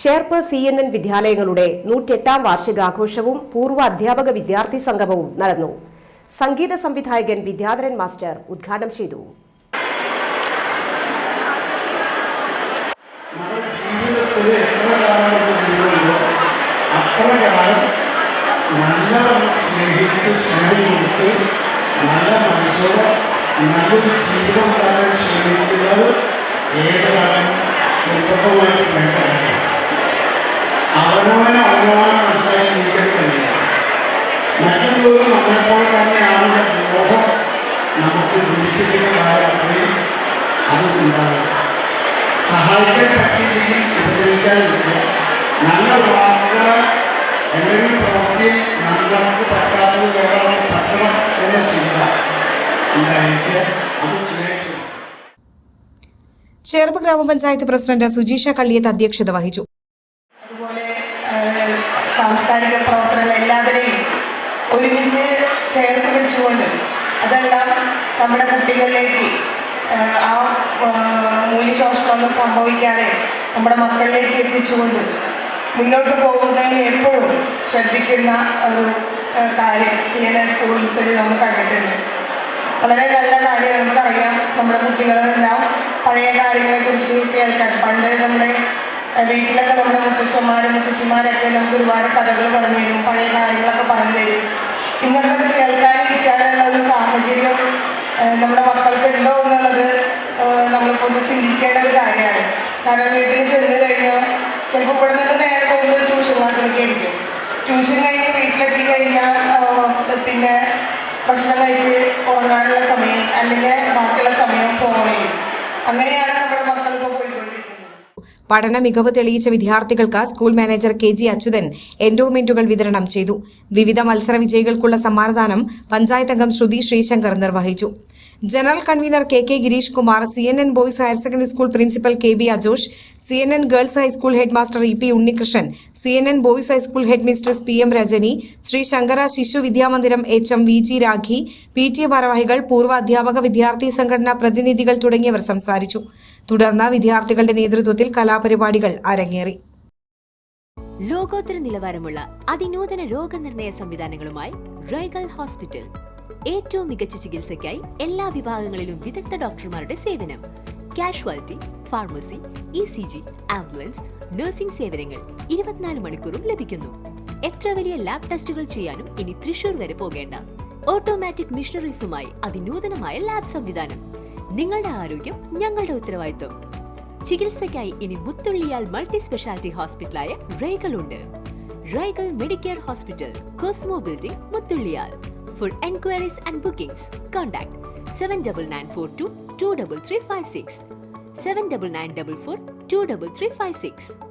Cherpu C N N വിദ്യാലയങ്ങളുടെ നൂറ്റെട്ടാം വാർഷികാഘോഷവും പൂർവ അധ്യാപക വിദ്യാർത്ഥി സംഗമവും നടന്നു. സംഗീത സംവിധായകൻ വിദ്യാധരൻ മാസ്റ്റർ ഉദ്ഘാടനം ചെയ്തു. നല്ല മനസ്സോടെ നല്ലൊരു ജീവിതം സഹായിക്കാൻ നല്ല വാക്കുകൾ എന്തെങ്കിലും പ്രവൃത്തിയിൽ നമ്മൾക്ക് പറ്റാത്തത് വേറെ പറ്റണം എന്ന ചിന്ത ഉണ്ടായിരിക്കുക അത് ചേർപ്പ് ഗ്രാമപഞ്ചായത്ത് പ്രസിഡന്റ് സുജീഷ കള്ളിയത്ത് അധ്യക്ഷത വഹിച്ചു. അതുപോലെ സാംസ്കാരിക പ്രവർത്തനങ്ങൾ എല്ലാവരെയും ഒരുമിച്ച് ചേർത്ത് പിടിച്ചുകൊണ്ട് അതെല്ലാം നമ്മുടെ കുട്ടികളിലേക്ക് ആ ഏഹ്, മൂല്യശോഷണമൊന്നും സംഭവിക്കാതെ നമ്മുടെ മക്കളിലേക്ക് എത്തിച്ചുകൊണ്ട് മുന്നോട്ട് പോകുന്നതിന് എപ്പോഴും ശ്രദ്ധിക്കുന്ന ഒരു കാര്യം സി എൻ എൻ സ്കൂൾസിൽ നമ്മൾ കണ്ടിട്ടുണ്ട്. വളരെ നല്ല കാര്യം നമുക്കറിയാം. നമ്മുടെ കുട്ടികളെല്ലാം പഴയ കാര്യങ്ങളെക്കുറിച്ച് കേൾക്കാൻ പണ്ട് നമ്മുടെ വീട്ടിലൊക്കെ നമ്മുടെ മുത്തശ്ശന്മാരും മുത്തശ്ശിമാരൊക്കെ നമുക്ക് ഒരുപാട് കഥകൾ പറഞ്ഞു തരും പഴയ കാര്യങ്ങളൊക്കെ പറഞ്ഞു തരും. നമ്മുടെ മക്കൾക്ക് ഉണ്ടോ എന്നുള്ളത് നമ്മളിപ്പോൾ ഒന്ന് ചിന്തിക്കേണ്ട ഒരു കാര്യമാണ്. കാരണം വീട്ടിൽ ചെന്ന് കഴിഞ്ഞാൽ ചിലപ്പോൾ ഇവിടെ നിന്ന് നേരെ പോകുന്നത് ട്യൂഷൻ ക്ലാസ്സിലൊക്കെ ആയിരിക്കും. ട്യൂഷൻ കഴിഞ്ഞ് വീട്ടിലെത്തി കഴിഞ്ഞാൽ പിന്നെ ഭക്ഷണം കഴിച്ച് ഉറങ്ങാനുള്ള സമയം അല്ലെങ്കിൽ ബാക്കിയുള്ള സമയം ഫോണിൽ അങ്ങനെയാണ് പഠന മികവ് തെളിയിച്ച വിദ്യാർത്ഥികൾക്ക് school manager K G Achuthan എൻഡോമെന്റുകൾ വിതരണം ചെയ്തു. വിവിധ മത്സര വിജയികൾക്കുള്ള സമ്മാനദാനം പഞ്ചായത്ത് അംഗം ശ്രുതി ശ്രീശങ്കർ നിർവഹിച്ചു. General convener K K Gireesh Kumar C N N boys higher secondary school principal K B Ajosh C N N girls high school head master E P Unnikrishnan C N N boys high school head mistress P M Rajani Sree Sankara Shishu Vidyamandiram H M V G Rakhi P T A ഭാരവാഹികൾ പൂർവ അധ്യാപക വിദ്യാർത്ഥി സംഘടനാ പ്രതിനിധികൾ തുടങ്ങിയവർ സംസാരിച്ചു. തുടർന്ന് വിദ്യാർത്ഥികളുടെ നേതൃത്വത്തിൽ കലാപരിപാടികൾ അരങ്ങേറി. ലോകോത്തര നിലവാരമുള്ള അതിനൂതന രോഗനിർണയ സംവിധാനങ്ങളുമായി റൈഗൽ ഹോസ്പിറ്റൽ. ഏറ്റവും മികച്ച ചികിത്സയ്ക്കായി എല്ലാ വിഭാഗങ്ങളിലും വിദഗ്ധ ഡോക്ടർമാരുടെ സേവനം. Casualty pharmacy E C G ambulance nursing സേവനങ്ങൾ ഇരുപത്തിനാല് മണിക്കൂറും ലഭിക്കുന്നു. എത്ര വലിയ ലാബ് ടെസ്റ്റുകൾ ചെയ്യാനും ഇനി തൃശൂർ വരെ പോകേണ്ട. ഓട്ടോമാറ്റിക് മിഷണറീസുമായി അതിനൂതനമായ ലാബ് സംവിധാനം. നിങ്ങളുടെ ആരോഗ്യം ഞങ്ങളുടെ ഉത്തരവാദിത്വം. ചികിത്സയ്ക്കായി ഇനി മുത്തുള്ളിയാൽ മൾട്ടി സ്പെഷ്യാലിറ്റി ഹോസ്പിറ്റലായ റൈഗൽ ഉണ്ട്. റൈഗൽ medicare hospital cosmo building മുത്തുള്ളിയാൽ. For enquiries and bookings contact seven double nine four two 23356 79944 23356